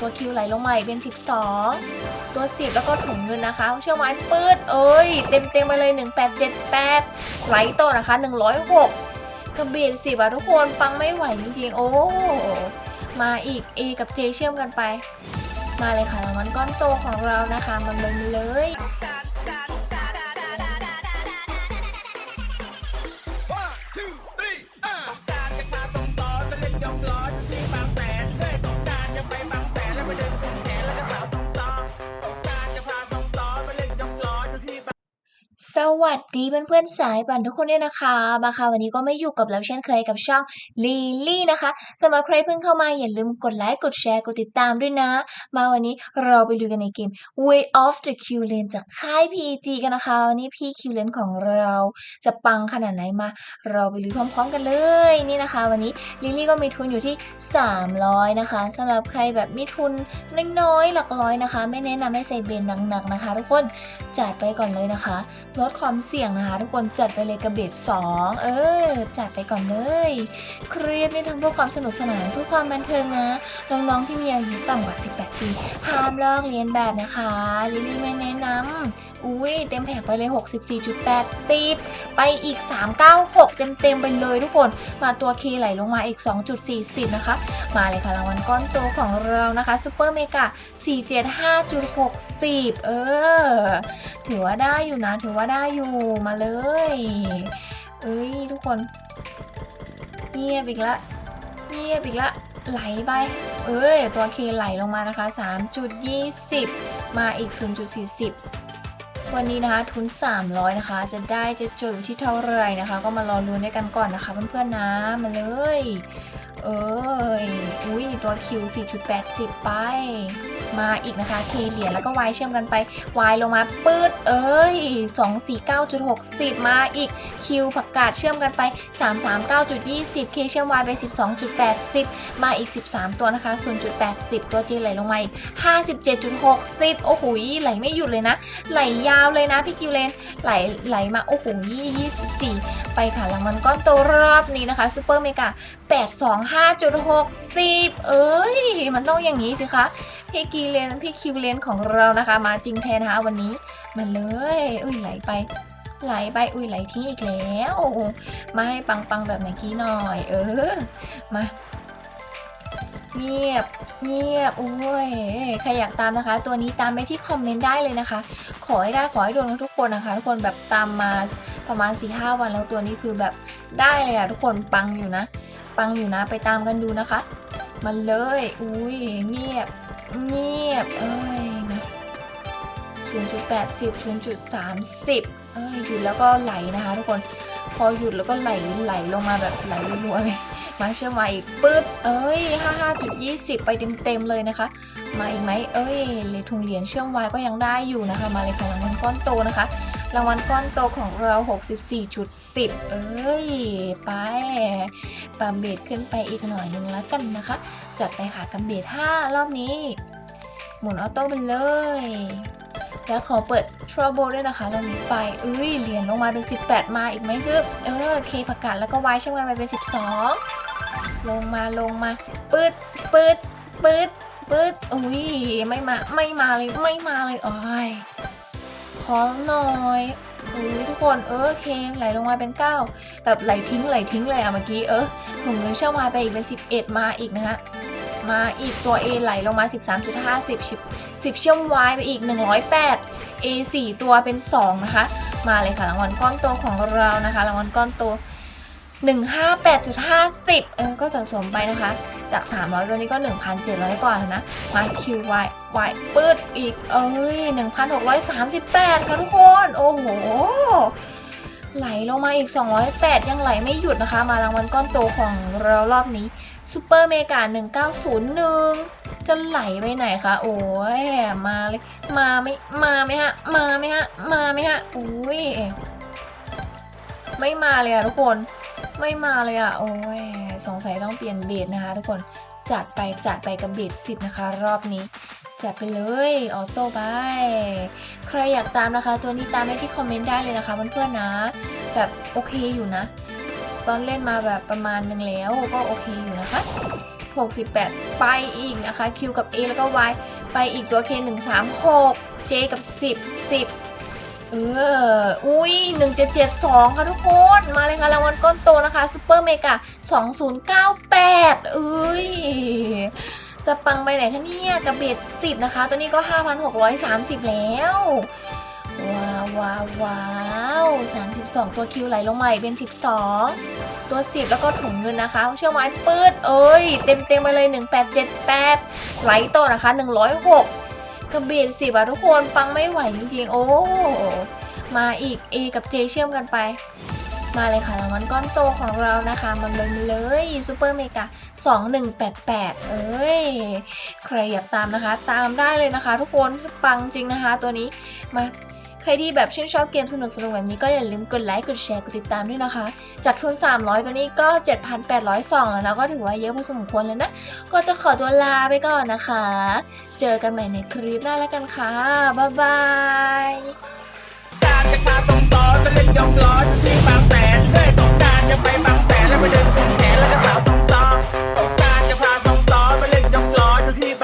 ตัวคิวไหลลงมาเป็น 12 ตัว 10 แล้วก็ถุงเงินนะคะ เชื่อไม้ปืดเอ้ย เต็มเต็มไปเลย 1878ไหลต่อนะคะ 106กระเบียดสิบอะทุกคนฟังไม่ไหวจริงๆ โอ้ มาอีก A กับ J เชื่อมกันไป มาเลยค่ะรางวัลก้อนโตของเรานะคะ มันเลยเลย สวัสดีเพื่อนๆสายปั่นทุกคนด้วยนะคะมาค่ะวันนี้ก็ไม่อยู่กับเราเช่นเคยกับช่องลีลี่นะคะสำหรับใครเพิ่งเข้ามาอย่าลืมกดไลค์กดแชร์กดติดตามด้วยนะ มาวันนี้เราไปดูกันในเกม Way of the Q Lane จากค่าย PG กันนะคะ วันนี้พี่ Q Lane ของเราจะปังขนาดไหนมา เราไปดูพร้อมๆกันเลยนี่นะคะ วันนี้ลิลลี่ก็มีทุนอยู่ที่ 300 นะคะสำหรับใครแบบมีทุนน้อยๆหลักร้อยนะคะ ไม่แนะนำให้ใส่เบนหนักๆนะคะ ทุกคนจัดไปก่อนเลยนะคะลดความเสี่ยงนะคะ ทุกคนจัดไปเลยกระเบ็ด2เออ จัดไปก่อนเลยครีปนี่ทำเพื่อความสนุกสนานเพื่อความบันเทิงนะน้องๆที่มีอายุต่ำกว่า 18 ปีห้ามลอกเลียนแบบนะคะลิลลี่ไม่แนะนำอุ้ยเต็มแผงไปเลย 64.80 ไปอีก 396 เต็มๆไปเลยทุกคน มาตัวคีไหลลงมาอีก 2.40 นะคะ มาเลยค่ะรางวัลก้อนโตของเรานะคะซูเปอร์เมกา475.60 เออ ถือว่าได้อยู่นะ ถือว่าได้อยู่มาเลย เอ้ยทุกคน เงียบอีกละเงียบอีกละไหลไป เอ้ย ตัวเคไหลลงมานะคะ 3.20 มาอีก 0.40 วันนี้นะคะ ทุน 300 นะคะ จะได้จะจบอยู่ที่เท่าไรนะคะ ก็มารอลุ้นด้วยกันก่อนนะคะ เพื่อนๆนะ มาเลย เอ้ย อุ้ยตัวคิว 4.80 ไป มาอีกนะคะเคเหรียญแล้วก็ Y เชื่อมกันไป Y ลงมาปืดเอ้ย 249.60 มาอีก Q ผักกาดเชื่อมกันไป 339.20 K เชื่อม Y ไป 12.80 มาอีก 13 ตัวนะคะ 0.80 ตัว J ไหลลงมาอีก 57.60 โอ้โหไหลไม่หยุดเลยนะ ไหลยาวเลยนะพี่คิวเลนไหลไหลมาโอ้โห24 ไปค่ะรางวัลก้อนโตรอบนี้นะคะซูเปอร์เมกา825.60เอ้ย มันต้องอย่างนี้สิคะ พี่กีเลนพี่คิวเลนของเรานะคะ มาจริงแทนนะคะวันนี้ มาเลย อุ้ยไหลไป ไหลไปอุ้ยไหลทิ้งอีกแล้ว มาให้ปังปังๆแบบเมื่อกี้หน่อย เออ มาเงียบ เงียบ โอ้ย ใครอยากตามนะคะ ตัวนี้ตามไปที่คอมเมนต์ได้เลยนะคะ ขอให้ได้ ขอให้โดนทุกคนนะคะ ทุกคนแบบตามมาประมาณ4ีหวันแล้วตัวนี้คือแบบได้เลยอะทุกคนปังอยู่นะ ปังอยู่นะ ไปตามกันดูนะคะ มันเลย อุ้ยเงียบ เงียบ เอ้ยนะ0.80 0.30 เอ้ยหยุดแล้วก็ไหลนะคะทุกคน พอหยุดแล้วก็ไหลไหลลงมาแบบไหลรัวๆเลยมาเชื่อมาอีกปื๊ดเอ้ย 55.20 ไปเต็มๆเลยนะคะ มาอีกไหมเอ้ยเลยทุงเหรียญเชื่อมไว้ก็ยังได้อยู่นะคะ มาเลยค่ะรางวัลก้อนโตนะคะ รางวัลก้อนโตของเรา 64.10 เอ้ย ไปปามเบดขึ้นไปอีกหน่อยนึงแล้วกันนะคะ จัดไปค่ะกัมเบด5 รอบนี้ หมุนออโต้ไปเลย แล้วขอเปิด Trouble ด้วยนะคะ เรอบนี้ไปเอ้ย เหรียญลงมาเป็น 18 มาอีกไหมคือเออ เคประกาศแล้วก็วายช่างมันไปเป็น 12 ลงมาลงมา ปืดปืดปืดปืดอุ้ย ไม่มา ไม่มาเลย ไม่มาเลย โอ้ย ขอหน่อยอุ้ยทุกคนเออเคมไหลลงมาเป็น 9 แบบไหลทิ้งไหลทิ้งเลยอะเมื่อกี้เออถุงเงินเชื่อมมาไปอีกเป็น 11 มาอีกนะฮะมาอีกตัว A ไหลลงมา 13.50 10 10 เชื่อม Y ไปอีก 108 A 4 ตัวเป็น 2 นะคะ มาเลยค่ะรางวัลก้อนโตของเรานะคะรางวัลก้อนโต 158.50เออก็สะสมไปนะคะ จาก 300 ตัวนี้ก็ 1,700 กว่าแล้วนะมา QY Y ปืดอีก เอ้ย 1,638 ค่ะทุกคน โอ้โห ไหลลงมาอีก 208 ยังไหลไม่หยุดนะคะ มารางวัลก้อนโตของเรารอบนี้ซูเปอร์เมกา 1901 จะไหลไปไหนคะ โอ้ย มาเลย มาไม่ มาไหมฮะ มาไหมฮะ มาไหมฮะ อุ้ย ไม่มาเลยอะทุกคน ไม่มาเลยอะโอ้ย สงสัยต้องเปลี่ยนเบสนะคะ ทุกคน จัดไปจัดไปกับเบสสิบนะคะ รอบนี้ จัดไปเลย ออโต้ไป ใครอยากตามนะคะ ตัวนี้ตามได้ที่คอมเมนต์ได้เลยนะคะเพื่อนๆนะ แบบโอเคอยู่นะ ตอนเล่นมาแบบประมาณนึงแล้วก็โอเคอยู่นะคะ 68 ไปอีกนะคะ Q กับ A แล้วก็ Y ไปอีกตัว K 136 J กับ 10 10 เออ อุ้ย1772 ค่ะทุกคน มาเลยค่ะรางวัลก้อนโตนะคะซูเปอร์เมกา2098 เอ้ย จะปังไปไหนคะเนี่ยกับเบส10 นะคะ ตัวนี้ก็ 5,630 แล้ว ว้าวว้าวว้าว32 ตัวคิวไหลลงมาอีกเป็น 12 ตัว 10 แล้วก็ถุงเงินนะคะ เชื่อไม้ปืดเอ้ย เต็มเต็มไปเลย 1878 ไหลต่อนะคะ 106 กระเบียด10อะทุกคนปังไม่ไหวจริงๆ โอ้ มาอีก A กับ J เชื่อมกันไป มาเลยค่ะรางวัลก้อนโตของเรานะคะ มันเลยเลยซูเปอร์เมกา2188 เอ้ย ใครอยากตามนะคะ ตามได้เลยนะคะ ทุกคนปังจริงนะคะ ตัวนี้มา ครที่แบบชื่นชอบเกมสนุกสนุกแบบนี้ก็อย่าลืมกดไลค์กดแชร์กดติดตามด้วยนะคะ จากทุน 300 ตัวนี้ก็ 7,802 แล้วนะก็ถือว่าเยอะพอสมควรแล้วนะ ก็จะขอตัวลาไปก่อนนะคะ เจอกันใหม่ในคลิปหน้าแล้วกันค่ะ บ๊ายบายไปบางแสนแล้วไปเดินกงแสนแล้วก็สาว